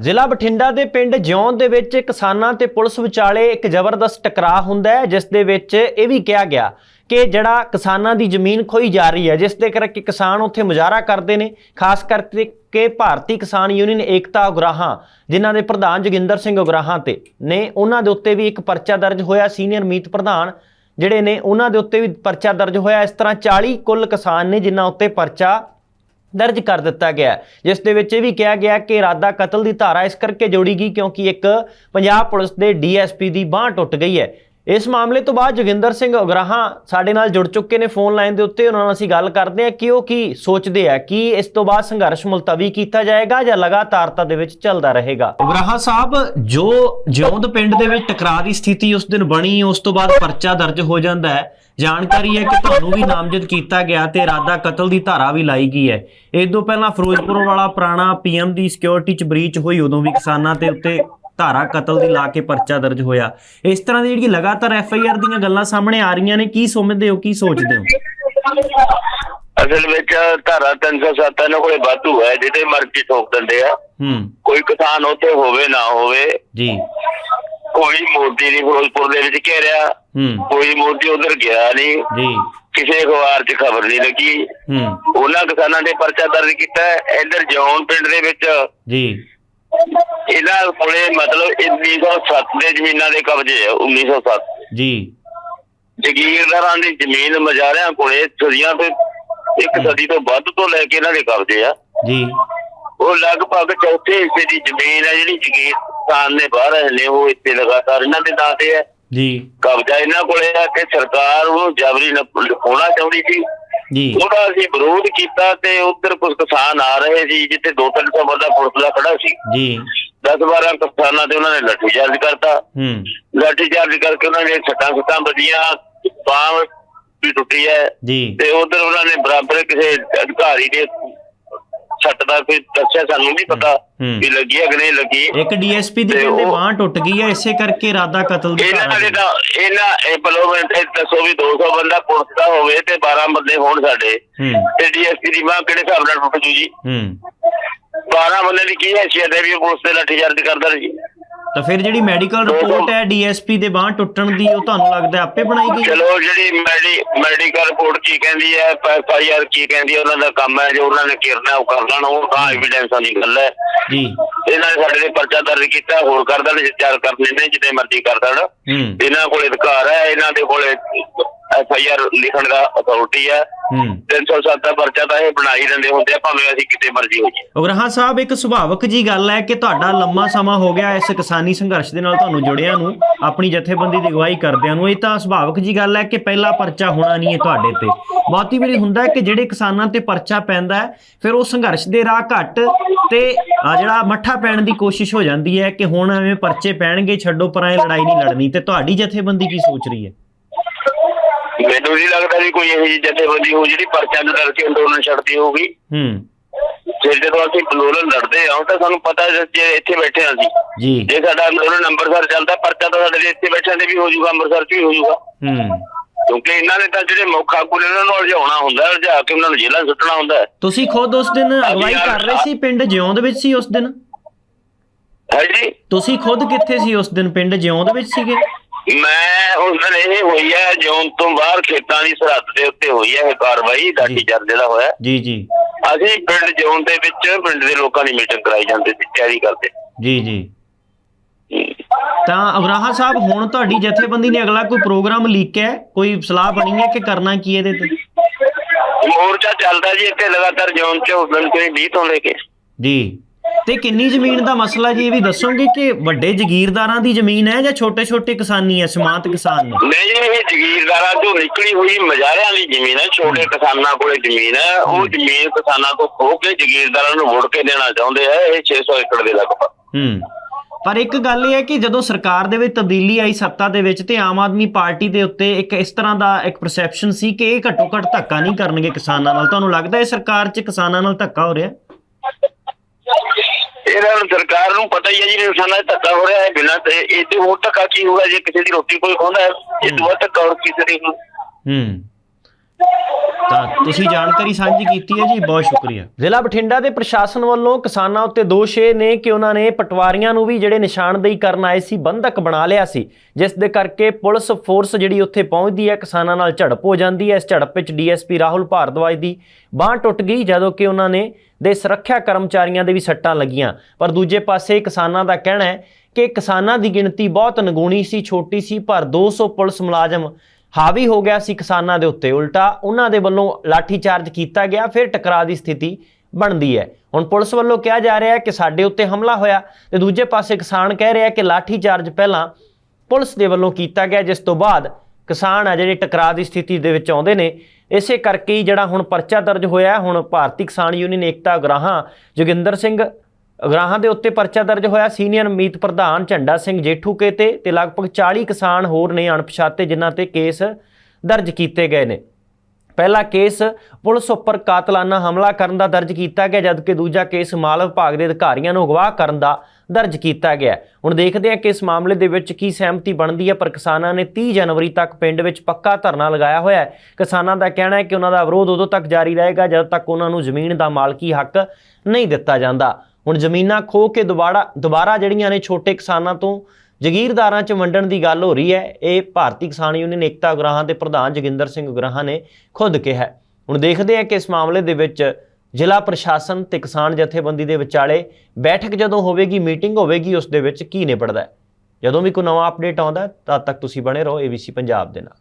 ਜ਼ਿਲ੍ਹਾ ਬਠਿੰਡਾ ਦੇ ਪਿੰਡ ਜਿਉਂ ਦੇ ਵਿੱਚ ਕਿਸਾਨਾਂ ਤੇ ਪੁਲਿਸ ਵਿਚਾਲੇ ਇੱਕ ਜ਼ਬਰਦਸਤ ਟਕਰਾਅ ਹੁੰਦਾ ਹੈ, ਜਿਸ ਦੇ ਵਿੱਚ ਇਹ ਵੀ ਕਿਹਾ ਗਿਆ ਕਿ ਜਿਹੜਾ ਕਿਸਾਨਾਂ ਦੀ ਜ਼ਮੀਨ ਖੋਈ ਜਾ ਰਹੀ ਹੈ, ਜਿਸ ਦੇ ਕਰਕੇ ਕਿਸਾਨ ਉੱਥੇ ਮੁਜ਼ਾਹਰਾ ਕਰਦੇ ਨੇ, ਖਾਸ ਕਰਕੇ ਕਿ ਭਾਰਤੀ ਕਿਸਾਨ ਯੂਨੀਅਨ ਏਕਤਾ ਉਗਰਾਹਾਂ, ਜਿਨ੍ਹਾਂ ਦੇ ਪ੍ਰਧਾਨ ਜੋਗਿੰਦਰ ਸਿੰਘ ਉਗਰਾਹਾਂ ਤੇ ਨੇ ਉਹਨਾਂ ਦੇ ਉੱਤੇ ਵੀ ਇੱਕ ਪਰਚਾ ਦਰਜ ਹੋਇਆ। ਸੀਨੀਅਰ ਮੀਤ ਪ੍ਰਧਾਨ ਜਿਹੜੇ ਨੇ, ਉਹਨਾਂ ਦੇ ਉੱਤੇ ਵੀ ਪਰਚਾ ਦਰਜ ਹੋਇਆ। ਇਸ ਤਰ੍ਹਾਂ 40 ਕੁੱਲ ਕਿਸਾਨ ਨੇ ਜਿਨ੍ਹਾਂ ਉੱਤੇ ਪਰਚਾ ਦਰਜ ਕਰ ਦਿੱਤਾ ਗਿਆ ਜਿਸ ਦੇ ਵਿੱਚ ਇਹ ਵੀ ਕਿਹਾ ਗਿਆ ਕਿ ਇਰਾਦਾ ਕਤਲ ਦੀ ਧਾਰਾ ਇਸ ਕਰਕੇ ਜੋੜੀ ਗਈ ਕਿਉਂਕਿ ਇੱਕ ਪੰਜਾਬ ਪੁਲਿਸ ਦੇ ਡੀਐਸਪੀ ਦੀ ਬਾਹ ਟੁੱਟ ਗਈ ਹੈ। ਇਸ ਮਾਮਲੇ ਤੋਂ ਬਾਅਦ ਜੋਗਿੰਦਰ ਸਿੰਘ ਉਗਰਾਹਾਂ ਸਾਡੇ ਨਾਲ ਜੁੜ ਚੁੱਕੇ ਨੇ ਫੋਨ ਲਾਈਨ ਦੇ ਉੱਤੇ, ਉਹਨਾਂ ਨਾਲ ਅਸੀਂ ਗੱਲ ਕਰਦੇ ਹਾਂ ਕਿ ਉਹ ਕੀ ਸੋਚਦੇ ਆ, ਕਿ ਇਸ ਤੋਂ ਬਾਅਦ ਸੰਘਰਸ਼ ਮੁਲਤਵੀ ਕੀਤਾ ਜਾਏਗਾ ਜਾਂ ਲਗਾਤਾਰਤਾ ਦੇ ਵਿੱਚ ਚੱਲਦਾ ਰਹੇਗਾ। ਉਗਰਾਹਾਂ ਸਾਹਿਬ, ਜੋ ਜਿਉਂਦ ਪਿੰਡ ਦੇ ਵਿੱਚ ਟਕਰਾਅ ਦੀ ਸਥਿਤੀ ਉਸ ਦਿਨ ਬਣੀ, ਉਸ ਤੋਂ ਬਾਅਦ ਪਰਚਾ ਦਰਜ ਹੋ ਜਾਂਦਾ ਹੈ। ਜਾਣਕਾਰੀ ਹੈ ਕਿ ਤੁਹਾਨੂੰ ਵੀ ਨਾਮਜ਼ਦ ਕੀਤਾ ਗਿਆ ਤੇ ਇਰਾਦਾ ਕਤਲ ਦੀ ਧਾਰਾ ਵੀ ਲਾਈ ਗਈ ਹੈ। ਇਸ ਤੋਂ ਪਹਿਲਾਂ ਫਿਰੋਜ਼ਪੁਰ ਵਾਲਾ ਪੁਰਾਣਾ ਪੀਐਮ ਦੀ ਸਿਕਿਉਰਿਟੀ ਚ ਬ੍ਰੀਚ ਹੋਈ, ਉਦੋਂ ਵੀ ਕਿਸਾਨਾਂ ਤੇ ਉੱਤੇ ਧਾਰਾ ਕਤਲ ਦੀ ਲਾ ਕੇ ਪਰਚਾ ਦਰਜ ਹੋਇਆ। ਇਸ ਤਰ੍ਹਾਂ ਦੀ ਜਿਹੜੀ ਲਗਾਤਾਰ ਐਫ ਆਈ ਆਰ ਦੀਆਂ ਗੱਲਾਂ ਸਾਹਮਣੇ ਆ ਰਹੀਆਂ ਨੇ ਕੀ ਸਮਝਦੇ ਹੋ ਕੀ ਸੋਚਦੇ ਹੋ? ਅਸਲ ਵਿੱਚ ਧਾਰਾ 307 ਇਹਨਾਂ ਕੋਲੇ ਵਾਧੂ ਹੈ ਜਿਹਦੇ ਮਰਜ਼ੀ ਠੋਕ ਦਿੰਦੇ ਆ। ਹੂੰ। ਕੋਈ ਕਿਸਾਨ ਉੱਥੇ ਹੋਵੇ ਨਾ ਹੋਵੇ। ਜੀ। ਕੋਈ ਮੋਦੀ ਨਹੀਂ ਫਿਰੋਜ਼ਪੁਰ ਦੇ ਵਿੱਚ ਘੇਰਿਆ। ਹੂੰ। ਕੋਈ ਮੋਦੀ ਉਧਰ ਗਿਆ ਨਹੀਂ। ਜੀ। ਕਿਸੇ ਅਖਬਾਰ 'ਚ ਖਬਰ ਨਹੀਂ ਲੱਗੀ। ਹੂੰ। ਉਹਨਾਂ ਕਿਸਾਨਾਂ ਦੇ ਪਰਚਾ ਦਰਜ ਕੀਤਾ ਹੈ। ਇੱਧਰ ਜੌਨ ਪਿੰਡ ਦੇ ਵਿੱਚ ਜੀ। ਇਹਨਾਂ ਕੋਲੇ ਮਤਲਬ 1907 ਦੇ ਜ਼ਮੀਨਾਂ ਦੇ ਕਬਜ਼ੇ ਆ 1907 ਜੀ। ਜ਼ਗੀਰਦਾਰਾਂ ਦੀ ਜ਼ਮੀਨ ਮਜਾਰਿਆਂ ਕੋਲੇ ਸਦੀਆਂ ਤੋਂ ਇੱਕ ਸਦੀ ਤੋਂ ਵੱਧ ਤੋਂ ਲੈ ਕੇ ਇਹਨਾਂ ਦੇ ਕਬਜ਼ੇ ਆ। ਜੀ। ਉਹ ਲਗਭਗ ਚੌਥੇ ਹਿੱਸੇ ਦੀ ਜ਼ਮੀਨ ਹੈ ਜਿਹੜੀ ਜ਼ਗੀਰ ਖਾਨ ਨੇ ਬਾਹਰ ਨੇ ਉਹ ਇੱਥੇ ਲਗਾਤਾਰ ਇਹਨਾਂ ਦੇ ਨਾਂ ਤੇ ਹੈ ਜੀ। ਕਬਜ਼ਾ ਇਹਨਾਂ ਕੋਲੇ ਆ ਕਿ ਸਰਕਾਰ ਉਹਨੂੰ ਜਬਰੀ ਹੋਣਾ ਚਾਹੁੰਦੀ ਸੀ। ਜੀ। ਉਹਦਾ ਅਸੀਂ ਵਿਰੋਧ ਕੀਤਾ ਤੇ ਉੱਧਰ ਕੁਝ ਕਿਸਾਨ ਆ ਰਹੇ ਸੀ ਜਿੱਥੇ ਦੋ ਤਿੰਨ ਸੌ ਬੰਦਾ ਪੁਲਿਸ ਦਾ ਖੜਾ ਸੀ। ਜੀ। 10 12 ਕਿਸਾਨਾਂ ਤੇ ਉਹਨਾਂ ਨੇ ਲਾਠੀ ਚਾਰਜ ਕਰਤਾ। ਹੂੰ। ਲਾਠੀ ਚਾਰਜ ਕਰਕੇ ਉਹਨਾਂ ਨੇ ਸੱਟਾਂ ਸੁੱਟਾਂ ਵੱਜੀਆਂ ਬਾਂਹ ਵੀ ਟੁੱਟੀ ਹੈ। ਜੀ। ਤੇ ਉਧਰ ਉਹਨਾਂ ਨੇ ਬਰਾਬਰ ਕਿਸੇ ਅਧਿਕਾਰੀ ਦੇ ਸੱਟ ਦਾ ਕੋਈ ਦੱਸਿਆ ਸਾਨੂੰ ਨਹੀਂ ਪਤਾ ਹੂੰ। ਵੀ ਲੱਗੀ ਹੈ ਕਿ ਨਹੀਂ ਲੱਗੀ। ਇੱਕ ਡੀਐਸਪੀ ਦੀ ਤੇ ਕਹਿੰਦੇ ਉਹ- ਬਾਹ ਟੁੱਟ ਗਈ ਹੈ ਇਸੇ ਕਰਕੇ ਇਰਾਦਾ ਕਤਲ ਦੀ ਇਹਨਾਂ ਧਾਰਾ ਦੇ ਦੀ। ਤਾਂ ਇਹਨਾਂ ਇਹ ਤੇ ਦੱਸੋ ਵੀ 200 ਬੰਦਾ ਪੁਲਿਸ ਦਾ ਹੋਵੇ ਤੇ 12 ਬੰਦੇ ਹੋਣ ਸਾਡੇ। ਹੂੰ। ਤੇ ਡੀਐਸਪੀ ਦੀ ਬਾਂਹ ਕਿਹੜੇ ਹਿਸਾਬ ਨਾਲ ਟੁੱਟ ਜੂ ਜੀ? ਹੂੰ। 12 ਬੰਦੇ ਦੀ ਕੀ ਹੈਸੀਅਤ ਹੈ ਵੀ ਉਹ ਪੁਲਿਸ ਤੇ ਲਾਠੀਚਾਰਜ ਕਰਦਾ ਰਹੀ ਤਾਂ ਫਿਰ ਜਿਹੜੀ ਮੈਡੀਕਲ ਰਿਪੋਰਟ ਹੈ ਡੀਐਸਪੀ ਦੇ ਬਾਹ ਟੁੱਟਣ ਦੀ ਉਹ ਤੁਹਾਨੂੰ ਲੱਗਦਾ ਆਪੇ ਬਣਾਈ ਗਈ? ਚਲੋ ਜਿਹੜੀ ਮੈਡੀ ਮੈਡੀਕਲ ਰਿਪੋਰਟ ਕੀ ਕਹਿੰਦੀ ਹੈ ਐਫਆਈਆਰ ਕੀ ਕਹਿੰਦੀ ਹੈ ਉਹਨਾਂ ਦਾ ਕੰਮ ਹੈ ਜੋ ਉਹਨਾਂ ਨੇ ਕਰਨਾ ਉਹ ਕਰ ਲੈਣ ਉਹ ਤਾਂ ਐਵੀਡੈਂਸਾਂ ਦੀ ਗੱਲ ਹੈ। ਜੀ। ਇਹਨਾਂ ਨੇ ਸਾਡੇ ਤੇ ਪਰਚਾ ਦਰਜ ਕੀਤਾ ਹੋਰ ਕਰ ਦੇਣ ਚਾਰ ਕਰਨੇ ਨੇ ਜਿੱਦੇ ਮਰਜ਼ੀ ਕਰ ਦੇਣ। ਇਹਨਾਂ ਕੋਲੇ ਅਧਿਕਾਰ ਹੈ ਇਹਨਾਂ ਦੇ ਕੋਲੇ ਐਫ ਆਈ ਆਰ ਲਿਖਣ ਦਾ ਅਥਾਰਟੀ ਹੈ। ਹੂੰ। 307 ਦਾ ਪਰਚਾ ਤਾਂ ਇਹ ਬਣਾ ਹੀ ਦਿੰਦੇ ਹੁੰਦੇ ਆ ਭਾਵੇਂ ਅਸੀਂ ਕਿਤੇ ਮਰਜ਼ੀ ਹੋ ਜੀ ਉਗਰਾਹਾਂ ਸਾਹਿਬ ਇੱਕ ਸੁਭਾਵਕ ਜੀ ਗੱਲ ਹੈ ਕਿ ਤੁਹਾਡਾ ਲੰਮਾ ਸਮਾਂ ਹੋ ਗਿਆ ਇਸ ਕਿਸਾਨੀ ਸੰਘਰਸ਼ ਦੇ ਨਾਲ ਤੁਹਾਨੂੰ ਜੁੜਿਆਂ ਨੂੰ ਆਪਣੀ ਜਥੇਬੰਦੀ ਦੀ ਅਗਵਾਈ ਕਰਦਿਆਂ ਨੂੰ। ਇਹ ਤਾਂ ਸੁਭਾਵਕ ਜੀ ਗੱਲ ਹੈ ਕਿ ਪਹਿਲਾ ਪਰਚਾ ਹੋਣਾ ਨਹੀਂ ਹੈ ਤੁਹਾਡੇ ਤੇ। ਬਹੁਤੀ ਵਾਰੀ ਹੁੰਦਾ ਹੈ ਕਿ ਜਿਹੜੇ ਕਿਸਾਨਾਂ ਤੇ ਪਰਚਾ ਪੈਂਦਾ ਹੈ ਫਿਰ ਉਹ ਸੰਘਰਸ਼ ਦੇ ਰਾਹ ਘੱਟ ਤੇ ਆ ਜਿਹੜਾ ਮੱਠਾ ਪੈਣ ਦੀ ਕੋਸ਼ਿਸ਼ ਹੋ ਜਾਂਦੀ ਹੈ ਕਿ ਹੁਣ ਐਵੇਂ ਪਰਚੇ ਪੈਣਗੇ ਛੱਡੋ ਪਰਾਂ ਇਹ ਲੜਾਈ ਨਹੀਂ ਲੜਨੀ। ਤੇ ਤੁਹਾਡੀ ਜਥੇਬੰਦੀ ਕੀ ਸੋਚ ਰਹੀ ਹੈ? ਮੈਨੂੰ ਨਹੀਂ ਲੱਗਦਾ ਵੀ ਕੋਈ ਇਹੋ ਜਿਹੀ ਜਥੇਬੰਦੀ ਹੋ ਜਿਹੜੀ ਪਰਚਾ ਨੂੰ ਡਰ ਕੇ ਅੰਦੋਲਨ ਛੱਡਦੀ ਹੋਊਗੀ। ਹੂੰ। ਫਿਰ ਜਦੋਂ ਅਸੀਂ ਅੰਦੋਲਨ ਲੜਦੇ ਹਾਂ ਤਾਂ ਸਾਨੂੰ ਪਤਾ ਜੇ ਇੱਥੇ ਬੈਠੇ ਅਸੀਂ। ਜੀ। ਜੇ ਸਾਡਾ ਅੰਦੋਲਨ ਅੰਮ੍ਰਿਤਸਰ ਚੱਲਦਾ ਪਰਚਾ ਤਾਂ ਸਾਡੇ ਇੱਥੇ ਬੈਠਿਆਂ ਦੇ ਵੀ ਹੋ ਜਾਊਗਾ ਅੰਮ੍ਰਿਤਸਰ 'ਚ ਵੀ ਹੋ ਜਾਊਗਾ। ਹੂੰ। ਕਿਉਂਕਿ ਇਹਨਾਂ ਨੇ ਤਾਂ ਜਿਹੜੇ ਮੁੱਖ ਆਗੂ ਨੇ ਉਹਨਾਂ ਨੂੰ ਉਲਝਾਉਣਾ ਹੁੰਦਾ ਹੈ ਉਲਝਾ ਕੇ ਉਹਨਾਂ ਨੂੰ ਜੇਲ੍ਹਾਂ ਸੁੱਟਣਾ ਹੁੰਦਾ। ਤੁਸੀਂ ਖੁਦ ਉਸ ਦਿਨ ਅਗਵਾਈ ਕਰ ਰਹੇ ਸੀ ਪਿੰਡ ਜਿਉਂ ਦੇ ਵਿੱਚ ਸੀ ਉਸ ਦਿਨ? ਹੈ ਜੀ ਤੁਸੀਂ ਖੁਦ ਕਿੱਥੇ ਸੀ ਉਸ ਦਿਨ ਪਿੰਡ ਜਿਉਂ ਦੇ ਵਿੱਚ ਸੀਗੇ? ਮੈਂ ਉਸ ਦਿਨ ਇਹ ਹੋਈ ਹੈ ਜੋਨ ਤੋਂ ਬਾਹਰ ਖੇਤਾਂ ਦੀ ਸਰਹੱਦ ਦੇ ਉੱਤੇ ਹੋਈ ਹੈ ਇਹ ਕਾਰਵਾਈ ਲਾਠੀ ਚਾਰਜ ਜਿਹੜਾ ਹੋਇਆ। ਜੀ ਜੀ। ਅਸੀਂ ਪਿੰਡ ਜੋਨ ਦੇ ਵਿੱਚ ਪਿੰਡ ਦੇ ਲੋਕਾਂ ਦੀ ਮੀਟਿੰਗ ਕਰਾਈ ਜਾਂਦੀ ਸੀ ਤਿਆਰੀ ਕਰਦੇ। ਜੀ ਜੀ। ਤਾਂ ਅਬਰਾਹਾ ਸਾਹਿਬ ਹੁਣ ਤੁਹਾਡੀ ਜਥੇਬੰਦੀ ਨੇ ਅਗਲਾ ਕੋਈ ਪ੍ਰੋਗਰਾਮ ਲੀਕਿਆ ਹੈ? ਕੋਈ ਸਲਾਹ ਬਣੀ ਹੈ ਕਿ ਕਰਨਾ ਕੀ ਇਹਦੇ ਤੇ? ਮੋਰਚਾ ਚੱਲਦਾ ਜੀ ਇੱਥੇ ਲਗਾਤਾਰ ਜੋਨ 'ਚ ਉਸ ਦਿਨ ਕੋਈ 20 ਤੋਂ ਲੈ ਕੇ। ਜੀ। ਤੇ ਕਿੰਨੀ ਜ਼ਮੀਨ ਦਾ ਮਸਲਾ ਜੀ ਇਹ ਵੀ ਦੱਸੋਗੇ ਕਿ ਵੱਡੇ ਜ਼ਗੀਰਦਾਰਾਂ ਦੀ ਜ਼ਮੀਨ ਹੈ ਜਾਂ ਛੋਟੇ ਛੋਟੇ ਕਿਸਾਨੀ ਹੈ ਸਮਾਂਤ ਕਿਸਾਨ ਨੇ? ਨਹੀਂ ਜੀ ਇਹ ਜ਼ਗੀਰਦਾਰਾਂ ਤੋਂ ਨਿਕਲੀ ਹੋਈ ਮਜਾਰਿਆਂ ਦੀ ਜ਼ਮੀਨ ਹੈ ਛੋਟੇ ਕਿਸਾਨਾਂ ਕੋਲੇ ਜ਼ਮੀਨ ਹੈ। ਉਹ ਜ਼ਮੀਨ ਕਿਸਾਨਾਂ ਤੋਂ ਖੋ ਕੇ ਜ਼ਗੀਰਦਾਰਾਂ ਨੂੰ ਮੁੜ ਕੇ ਦੇਣਾ ਚਾਹੁੰਦੇ ਆ ਇਹ 600 ਏਕੜ ਦੇ ਲਗਭਗ। ਹੂੰ। ਪਰ ਇੱਕ ਗੱਲ ਇਹ ਹੈ ਕਿ ਜਦੋਂ ਸਰਕਾਰ ਦੇ ਵਿੱਚ ਤਬਦੀਲੀ ਆਈ ਸੱਤਾ ਦੇ ਵਿੱਚ ਤੇ ਆਮ ਆਦਮੀ ਪਾਰਟੀ ਦੇ ਉੱਤੇ ਇੱਕ ਇਸ ਤਰ੍ਹਾਂ ਦਾ ਇੱਕ ਪਰਸੈਪਸ਼ਨ ਸੀ ਕਿ ਇਹ ਘੱਟੋ ਘੱਟ ਧੱਕਾ ਨਹੀਂ ਕਰਨਗੇ ਕਿਸਾਨਾਂ ਨਾਲ। ਤੁਹਾਨੂੰ ਲੱਗਦਾ ਹੈ ਸਰਕਾਰ 'ਚ ਕਿਸਾਨਾਂ ਨਾਲ ਧੱਕਾ ਹੋ ਰਿਹਾ? ਇਹਨਾਂ ਨੂੰ ਸਰਕਾਰ ਨੂੰ ਪਤਾ ਹੀ ਹੈ ਜੀ ਵੀ ਕਿਸਾਨਾਂ ਦਾ ਧੱਕਾ ਹੋ ਰਿਹਾ ਹੈ, ਬਿਨਾਂ ਤੇ ਇਹ ਤੇ ਹੋਰ ਧੱਕਾ ਕੀ ਹੋਊਗਾ, ਜੇ ਕਿਸੇ ਦੀ ਰੋਟੀ ਕੋਈ ਖਾਂਦਾ ਹੈ, ਇਹ ਤੋਂ ਵੱਧ ਧੱਕਾ ਹੋਰ ਕਿਸੇ ਦੀ ਹੂੰ। ਤਾਂ ਤੁਸੀਂ ਜਾਣਕਾਰੀ ਸਾਂਝੀ ਕੀਤੀ ਹੈ ਜੀ, ਬਹੁਤ ਸ਼ੁਕਰੀਆ। ਜ਼ਿਲ੍ਹਾ ਬਠਿੰਡਾ ਦੇ ਪ੍ਰਸ਼ਾਸਨ ਵੱਲੋਂ ਕਿਸਾਨਾਂ ਉੱਤੇ ਦੋਸ਼ ਇਹ ਨੇ ਕਿ ਉਹਨਾਂ ਨੇ ਪਟਵਾਰੀਆਂ ਨੂੰ ਵੀ ਜਿਹੜੇ ਨਿਸ਼ਾਨਦੇਹੀ ਕਰਨ ਆਏ ਸੀ, ਬੰਧਕ ਬਣਾ ਲਿਆ ਸੀ। ਜਿਸ ਦੇ ਕਰਕੇ ਪੁਲਿਸ ਫੋਰਸ ਜਿਹੜੀ ਉੱਥੇ ਪਹੁੰਚਦੀ ਹੈ, ਕਿਸਾਨਾਂ ਨਾਲ ਝੜਪ ਹੋ ਜਾਂਦੀ ਹੈ। ਇਸ ਝੜਪ ਵਿੱਚ ਡੀਐਸਪੀ ਰਾਹੁਲ ਭਾਰਦਵਾਜ ਦੀ ਬਾਂਹ ਟੁੱਟ ਗਈ, ਜਦੋਂ ਕਿ ਉਹਨਾਂ ਨੇ ਦੇ ਸੁਰੱਖਿਆ ਕਰਮਚਾਰੀਆਂ ਦੇ ਵੀ ਸੱਟਾਂ ਲੱਗੀਆਂ। ਪਰ ਦੂਜੇ ਪਾਸੇ ਕਿਸਾਨਾਂ ਦਾ ਕਹਿਣਾ ਹੈ ਕਿ ਕਿਸਾਨਾਂ ਦੀ ਗਿਣਤੀ ਬਹੁਤ ਨਗੂਣੀ ਸੀ, ਛੋਟੀ ਸੀ, ਪਰ 200 ਪੁਲਿਸ ਮੁਲਾਜ਼ਮ ਹਾਵੀ ਹੋ ਗਿਆ ਸੀ ਕਿਸਾਨਾਂ ਦੇ ਉੱਤੇ। ਉਲਟਾ ਉਹਨਾਂ ਦੇ ਵੱਲੋਂ ਲਾਠੀ ਚਾਰਜ ਕੀਤਾ ਗਿਆ, ਫਿਰ ਟਕਰਾਅ ਦੀ ਸਥਿਤੀ ਬਣਦੀ ਹੈ। ਹੁਣ ਪੁਲਿਸ ਵੱਲੋਂ ਕਿਹਾ ਜਾ ਰਿਹਾ ਹੈ ਕਿ ਸਾਡੇ ਉੱਤੇ ਹਮਲਾ ਹੋਇਆ ਤੇ ਦੂਜੇ ਪਾਸੇ ਕਿਸਾਨ ਕਹਿ ਰਿਹਾ ਕਿ ਲਾਠੀ ਚਾਰਜ ਪਹਿਲਾਂ ਪੁਲਿਸ ਦੇ ਵੱਲੋਂ ਕੀਤਾ ਗਿਆ, ਜਿਸ ਤੋਂ ਬਾਅਦ ਕਿਸਾਨ ਆ ਜਿਹੜੇ ਟਕਰਾਅ ਦੀ ਸਥਿਤੀ ਦੇ ਵਿੱਚ ਆਉਂਦੇ ਨੇ, ਇਸੇ ਕਰਕੇ ਹੀ ਜਿਹੜਾ ਹੁਣ ਪਰਚਾ ਦਰਜ ਹੋਇਆ ਹੁਣ ਭਾਰਤੀ ਕਿਸਾਨ ਯੂਨੀਅਨ ਏਕਤਾ ਗਰਾਹਾਂ ਜੋਗਿੰਦਰ ਸਿੰਘ ਗਰਾਹਾਂ ਦੇ ਉੱਤੇ ਪਰਚਾ ਦਰਜ ਹੋਇਆ। ਸੀਨੀਅਰ ਮੀਤ ਪ੍ਰਧਾਨ ਝੰਡਾ ਸਿੰਘ ਜੇਠੂਕੇ ਤੇ ਤੇ ਲਗਭਗ 40 ਕਿਸਾਨ ਹੋਰ ਨੇ ਅਣਪਛਾਤੇ, ਜਿਨ੍ਹਾਂ ਤੇ ਕੇਸ ਦਰਜ ਕੀਤੇ ਗਏ ਨੇ। ਪਹਿਲਾ ਕੇਸ ਪੁਲਿਸ ਉੱਪਰ ਕਾਤਲਾਨਾ ਹਮਲਾ ਕਰਨ ਦਾ ਦਰਜ ਕੀਤਾ ਗਿਆ, ਜਦਕਿ ਦੂਜਾ ਕੇਸ ਮਾਲ ਵਿਭਾਗ ਦੇ ਅਧਿਕਾਰੀਆਂ ਨੂੰ ਅਗਵਾ ਕਰਨ ਦਾ ਦਰਜ ਕੀਤਾ ਗਿਆ। ਹੁਣ ਦੇਖਦੇ ਹਾਂ ਕਿ ਇਸ ਮਾਮਲੇ ਦੇ ਵਿੱਚ ਕੀ ਸਹਿਮਤੀ ਬਣਦੀ ਹੈ, ਪਰ ਕਿਸਾਨਾਂ ਨੇ 30 ਜਨਵਰੀ ਤੱਕ ਪਿੰਡ ਵਿੱਚ ਪੱਕਾ ਧਰਨਾ ਲਗਾਇਆ ਹੋਇਆ ਹੈ। ਕਿਸਾਨਾਂ ਦਾ ਕਹਿਣਾ ਹੈ ਕਿ ਉਹਨਾਂ ਦਾ ਵਿਰੋਧ ਉਦੋਂ ਤੱਕ ਜਾਰੀ ਰਹੇਗਾ, ਜਦੋਂ ਤੱਕ ਉਹਨਾਂ ਨੂੰ ਜ਼ਮੀਨ ਦਾ ਮਾਲਕੀ ਹੱਕ ਨਹੀਂ ਦਿੱਤਾ ਜਾਂਦਾ। ਹੁਣ ਜ਼ਮੀਨਾਂ ਖੋ ਕੇ ਦੁਬਾਰਾ ਦੁਬਾਰਾ ਜਿਹੜੀਆਂ ਨੇ ਛੋਟੇ ਕਿਸਾਨਾਂ ਤੋਂ ਜਗੀਰਦਾਰਾਂ 'ਚ ਵੰਡਣ ਦੀ ਗੱਲ ਹੋ ਰਹੀ ਹੈ, ਇਹ ਭਾਰਤੀ ਕਿਸਾਨ ਯੂਨੀਅਨ ਏਕਤਾ ਉਗਰਾਹਾਂ ਦੇ ਪ੍ਰਧਾਨ ਜੋਗਿੰਦਰ ਸਿੰਘ ਉਗਰਾਹਾਂ ਨੇ ਖੁਦ ਕਿਹਾ ਹੁਣ ਦੇਖਦੇ ਹਾਂ ਕਿ ਇਸ ਮਾਮਲੇ ਦੇ ਵਿੱਚ ਜ਼ਿਲ੍ਹਾ ਪ੍ਰਸ਼ਾਸਨ ਤੇ ਕਿਸਾਨ ਜਥੇਬੰਦੀ ਦੇ ਵਿਚਾਲੇ ਬੈਠਕ ਜਦੋਂ ਹੋਵੇਗੀ, ਮੀਟਿੰਗ ਹੋਵੇਗੀ, ਉਸ ਦੇ ਵਿੱਚ ਕੀ ਨਿਬੜਦਾ ਜਦੋਂ ਵੀ ਕੋਈ ਨਵਾਂ ਅਪਡੇਟ ਆਉਂਦਾ ਤਦ ਤੱਕ ਤੁਸੀਂ ਬਣੇ ਰਹੋ ABC ਪੰਜਾਬ ਦੇ ਨਾਲ।